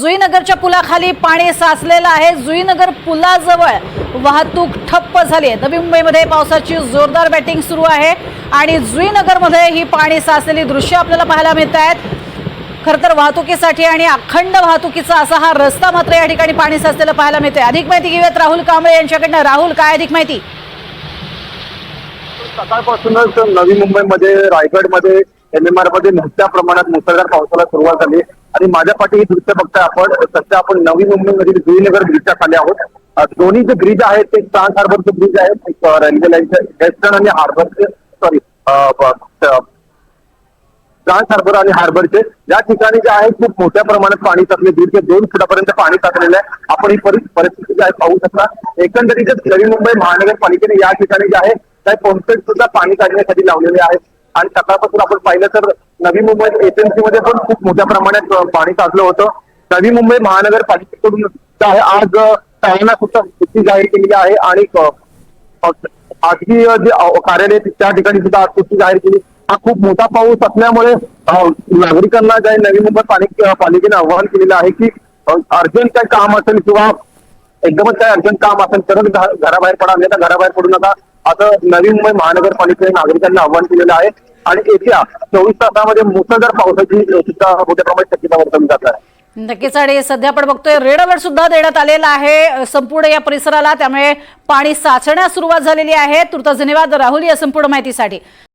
जुईनगरच्या पुलाखाली पाणी साचलेलं आहे. जुईनगर पुलाजवळ वाहतूक ठप्प झाली आहे. नवी मुंबईमध्ये पावसाची जोरदार बॅटिंग सुरू आहे आणि जुईनगरमध्ये ही पाणी साचलेली दृश्य आपल्याला पाहायला मिळत आहेत. खरं तर वाहतुकीसाठी आणि अखंड वाहतुकीचा असा हा रस्ता मात्र या ठिकाणी पाणी साचलेलं पाहायला मिळते अधिक माहिती घेऊयात राहुल कांबळे यांच्याकडनं. राहुल काय अधिक माहिती? सकाळपासूनच नवी मुंबईमध्ये रायगडमध्ये मध्ये मोठ्या प्रमाणात मुसळधार पावसाला सुरुवात झाली. आणि माझ्या पाठी ही दृश्य बघता आपण सध्या आपण नवी मुंबईमधील जुईनगर ब्रिजच्या खाली आहोत. दोन्ही जे ब्रिज आहेत ते ट्रान्स हार्बरचे ब्रिज आहेत एक, रेल्वे लाईनचे वेस्टर्न आणि हार्बरचे सॉरी ट्रान्स हार्बर आणि हार्बरचे या ठिकाणी जे आहे खूप मोठ्या प्रमाणात पाणी साचले दीड ते दोन फुटापर्यंत पाणी साचलेलं आहे. आपण ही परिस्थिती जी आहे पाहू शकता. एकंदरीतच नवी मुंबई महानगरपालिकेने या ठिकाणी जे आहे काही पंपेट सुद्धा पाणी काढण्यासाठी लावलेले आहेत. आणि सकाळपासून आपण पाहिलं तर नवी मुंबई एजन्सी मध्ये पण खूप मोठ्या प्रमाणात पाणी साचलं होतं. नवी मुंबई महानगरपालिकेकडून आज शाळांना सुद्धा सुट्टी जाहीर केलेली आहे आणि खासगी खाजगी जे कार्यालय त्या ठिकाणी सुद्धा आज सुट्टी जाहीर केली. हा खूप मोठा पाऊस असल्यामुळे नागरिकांना जे नवी मुंबई पालिके पालिकेने आवाहन केलेलं आहे की अर्जंट काही काम असेल किंवा एकदमच काही अर्जंट काम असेल तरच घराबाहेर पडा अन्यथा घराबाहेर पडू नका. असं नवी मुंबई महानगरपालिकेने नागरिकांना आव्हान केलेलं आहे. आणि येत्या चोवीस तासामध्ये मुसळधार पावसाची सुद्धा मोठ्या प्रमाणात शक्यता वर्तवली जात आहे. नक्कीच आणि सध्या आपण बघतोय रेड अलर्ट सुद्धा देण्यात आलेला आहे. संपूर्ण या परिसराला त्यामुळे पाणी साचण्यास सुरुवात झालेली आहे. तुर्त धन्यवाद राहुल या संपूर्ण माहितीसाठी.